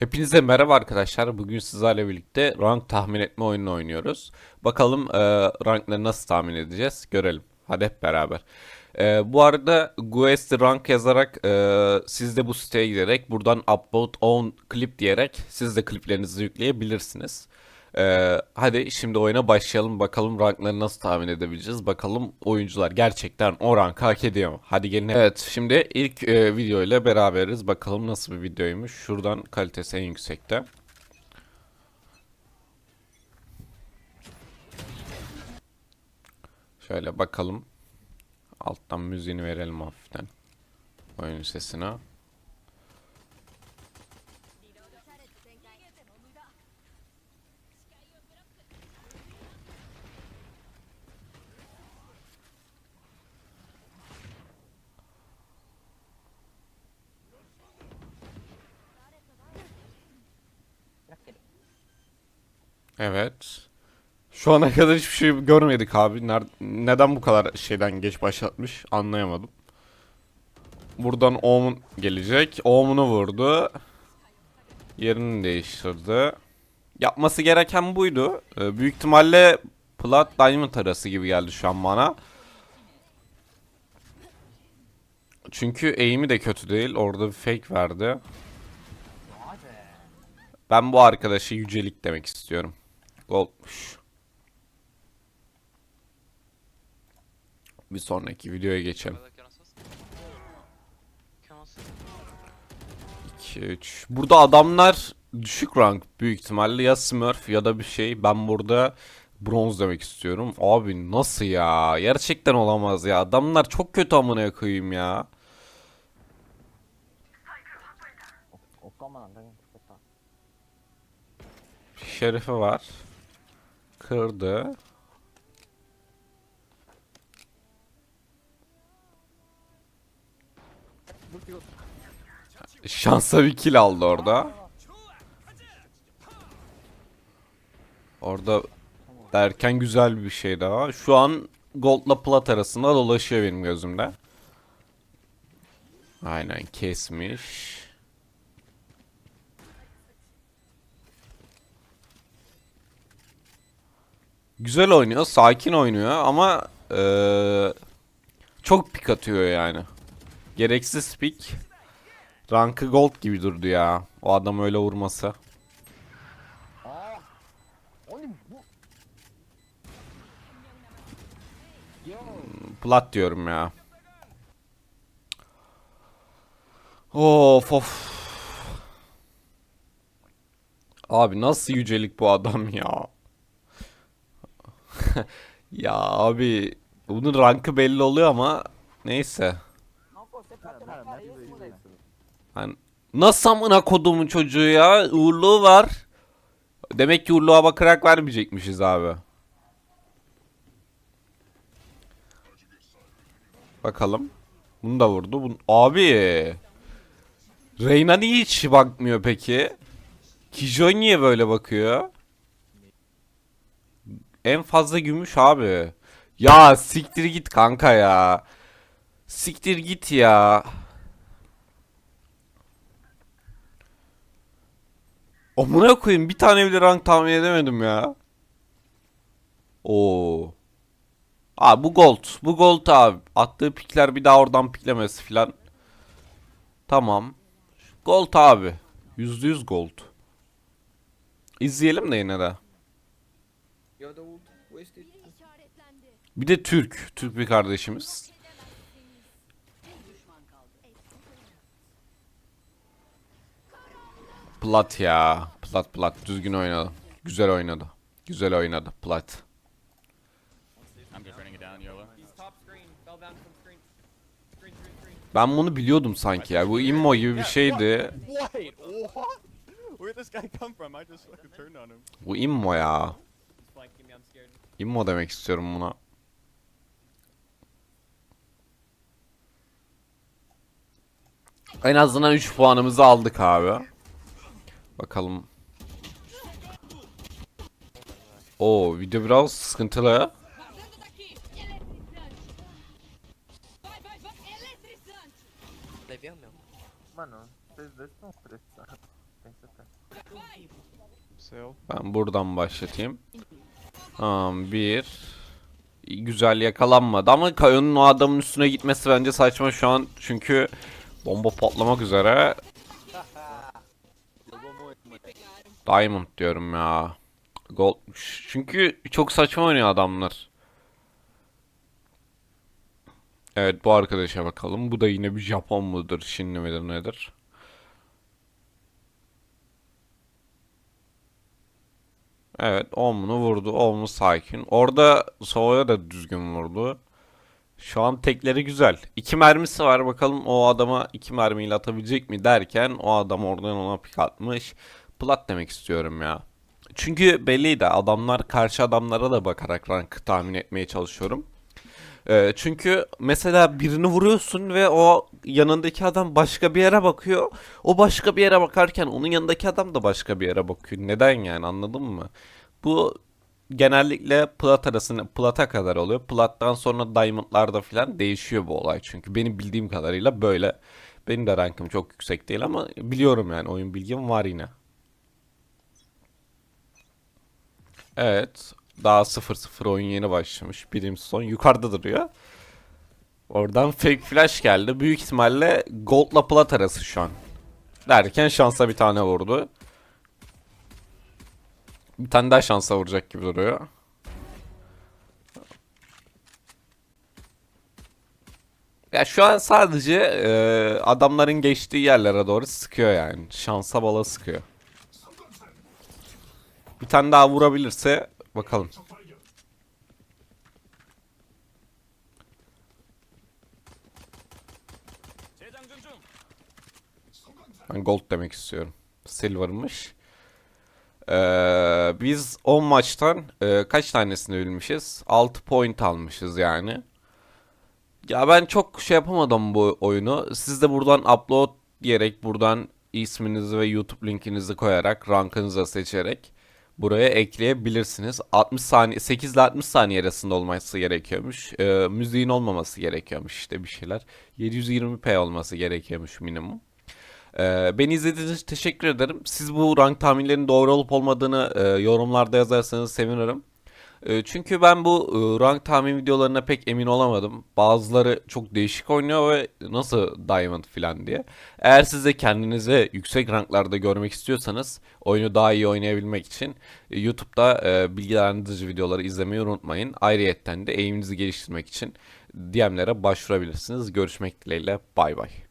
Hepinize merhaba arkadaşlar. Bugün sizlerle birlikte rank tahmin etme oyununu oynuyoruz. Bakalım e, rankları nasıl tahmin edeceğiz? Görelim. Hadi hep beraber. E, bu arada Guest rank yazarak e, siz de bu siteye giderek buradan upload on clip diyerek siz de kliplerinizi yükleyebilirsiniz. E, hadi şimdi oyuna başlayalım. Bakalım rankları nasıl tahmin edebileceğiz? Bakalım oyuncular gerçekten o rankı hak ediyor mu? Hadi gelin. Evet şimdi ilk e, video ile beraberiz. Bakalım nasıl bir videoymuş. Şuradan kalitesi en yüksekte. Şöyle bakalım. Alttan müziğini verelim hafiften. Oyun sesine. Evet. Şu ana kadar hiçbir şey görmedik abi. Ner- neden bu kadar şeyden geç başlatmış anlayamadım. Buradan Omen gelecek. Omen'u vurdu. Yerini değiştirdi. Yapması gereken buydu. Ee, büyük ihtimalle Plat Diamond arası gibi geldi şu an bana. Çünkü eğimi de kötü değil. Orada bir fake verdi. Ben bu arkadaşı yücelik demek istiyorum. Gold'muş. Bir sonraki videoya geçelim. 2 3. Burada adamlar düşük rank büyük ihtimalle ya Smurf ya da bir şey. Ben burada bronz demek istiyorum. Abi nasıl ya? Gerçekten olamaz ya. Adamlar çok kötü amına koyayım ya. Şerefe var. Kırdı. Şansa bir kill aldı orada. Orada derken güzel bir şey daha. Şu an Gold'la Plat arasında dolaşıyor benim gözümde. Aynen kesmiş. Güzel oynuyor, sakin oynuyor ama ee, çok pik atıyor yani. Gereksiz pik. Rankı gold gibi durdu ya. O adam öyle vurması. Plat diyorum ya. Of of. Abi nasıl yücelik bu adam ya. ya abi bunun rankı belli oluyor ama neyse. Hani nasıl amına kodumun çocuğu ya? Uğurluğu var. Demek ki uğurluğa bakarak vermeyecekmişiz abi. Bakalım. Bunu da vurdu. Bun abi. Reyna niye hiç bakmıyor peki? Kijo niye böyle bakıyor? En fazla gümüş abi. Ya siktir git kanka ya. Siktir git ya. Amına koyayım bir tane bile rank tahmin edemedim ya. Oo. Abi bu gold. Bu gold abi. Attığı pikler bir daha oradan piklemesi filan. Tamam. Gold abi. Yüzde yüz gold. İzleyelim de yine de. Ya. Bir de Türk. Türk bir kardeşimiz. Plat ya. Plat plat. Düzgün oynadı. Güzel oynadı. Güzel oynadı. Plat. Ben bunu biliyordum sanki ya. Bu immo gibi bir şeydi. Bu immo ya. İmmo demek istiyorum buna. En azından 3 puanımızı aldık abi. Bakalım. Oo video biraz sıkıntılı. O. Ben buradan başlatayım. Tamam bir. Güzel yakalanmadı ama Kayo'nun o adamın üstüne gitmesi bence saçma şu an. Çünkü bomba patlamak üzere. Diamond diyorum ya. Gold. Çünkü çok saçma oynuyor adamlar. Evet bu arkadaşa bakalım. Bu da yine bir Japon mudur, Çinli midir nedir? Evet omunu vurdu. Omunu sakin. Orada Sova'ya da düzgün vurdu. Şu an tekleri güzel. İki mermisi var. Bakalım o adama iki mermiyle atabilecek mi derken o adam oradan ona pik atmış. Plat demek istiyorum ya. Çünkü belliydi. Adamlar karşı adamlara da bakarak rank tahmin etmeye çalışıyorum. Ee, çünkü mesela birini vuruyorsun ve o yanındaki adam başka bir yere bakıyor. O başka bir yere bakarken onun yanındaki adam da başka bir yere bakıyor. Neden yani anladın mı? Bu genellikle plat arasında plata kadar oluyor. Plattan sonra diamondlarda falan değişiyor bu olay. Çünkü benim bildiğim kadarıyla böyle. Benim de rankım çok yüksek değil ama biliyorum yani oyun bilgim var yine. Evet. Daha 0-0 oyun yeni başlamış. Birim son yukarıda duruyor. Oradan fake flash geldi. Büyük ihtimalle gold'la plat arası şu an. Derken şansa bir tane vurdu. Bir tane daha şansa vuracak gibi duruyor. Ya şu an sadece e, adamların geçtiği yerlere doğru sıkıyor yani. Şansa bala sıkıyor. Bir tane daha vurabilirse bakalım. Ben gold demek istiyorum. Silver'mış. Ee, biz 10 maçtan e, kaç tanesini bilmişiz? 6 point almışız yani. Ya ben çok şey yapamadım bu oyunu. Siz de buradan upload diyerek buradan isminizi ve YouTube linkinizi koyarak rankınızı seçerek buraya ekleyebilirsiniz. 60 saniye 8 ile 60 saniye arasında olması gerekiyormuş. Ee, müziğin olmaması gerekiyormuş işte bir şeyler. 720p olması gerekiyormuş minimum. Ee, beni izlediğiniz için teşekkür ederim. Siz bu rank tahminlerinin doğru olup olmadığını e, yorumlarda yazarsanız sevinirim. E, çünkü ben bu e, rank tahmin videolarına pek emin olamadım. Bazıları çok değişik oynuyor ve nasıl diamond falan diye. Eğer siz de kendinizi yüksek ranklarda görmek istiyorsanız oyunu daha iyi oynayabilmek için e, YouTube'da e, bilgilendirici videoları izlemeyi unutmayın. Ayrıyetten de eğiminizi geliştirmek için DM'lere başvurabilirsiniz. Görüşmek dileğiyle bay bay.